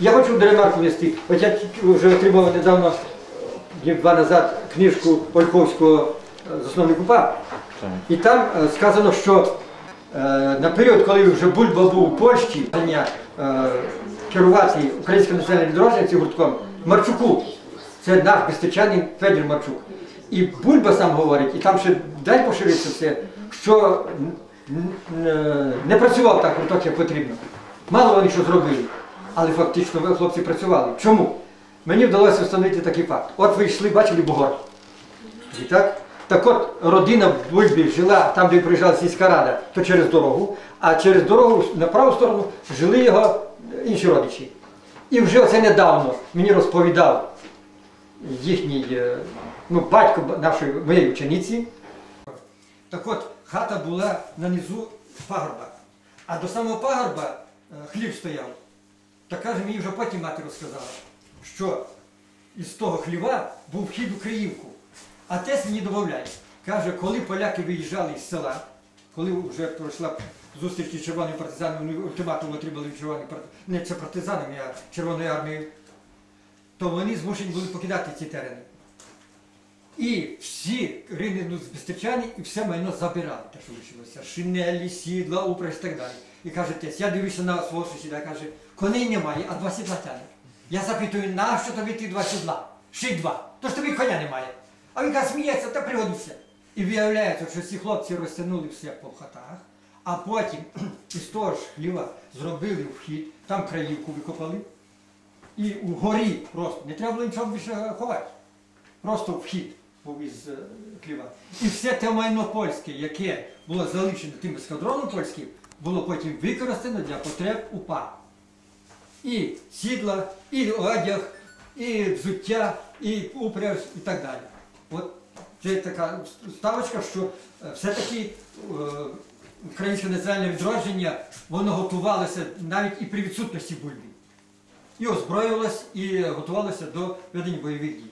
Я хочу ремарку внести. От я вже отримав недавно, днів два назад, книжку Ольховського е, засновник УПА. І там е, сказано, що е, на період, коли вже Бульба був у Польщі, керувати українським національним відродженням цим гуртком Марчуку. Це наш безстечанин Федір Марчук. І Бульба сам говорить, і там ще дай пошириться все, що не працював так гурток, як потрібно. Мало вони що зробили, але фактично ви, хлопці працювали. Чому? Мені вдалося встановити такий факт. От ви йшли, бачили бугор. І так? Так от родина в Бульбі жила там, де приїжджала сільська рада, то через дорогу, а через дорогу на праву сторону жили його інші родичі. І вже оце недавно мені розповідав їхній е, ну, батько нашої моєї учениці. Так от хата була на низу пагорба, а до самого пагорба е, хлів стояв. Так каже, мені вже потім мати розказала, що із того хліва був вхід у Криївку. А тес мені додає. Каже, коли поляки виїжджали з села, коли вже пройшла зустріч із червоними партизанами, ультиматум отримали від червоних партизанів, не це партизанами, а Червоною армією, то вони змушені були покидати ці терени. І всі ринули з і все майно забирали, те, що лишилося. Шинелі, сідла, упряж і так далі. І каже, тесь, я дивлюся на свого сусіда, каже, коней немає, а два сідла тягне. Я запитую, нащо тобі ті два сідла? Ще й два. Тож тобі коня немає. А він каже, сміється та пригодиться. І виявляється, що ці хлопці розтягнули все по хатах, а потім із того ж хліва зробили вхід, там краївку викопали. І вгорі просто не треба було нічого більше ховати. Просто вхід був із е, хліва. І все те майно польське, яке було залишено тим ескадроном польським, було потім використано для потреб УПА. І сідла, і одяг, і взуття, і упряж, і так далі. От це така ставочка, що е, все-таки е, українське національне відродження, воно готувалося навіть і при відсутності бульби. І озброювалось, і готувалося до ведення бойових дій.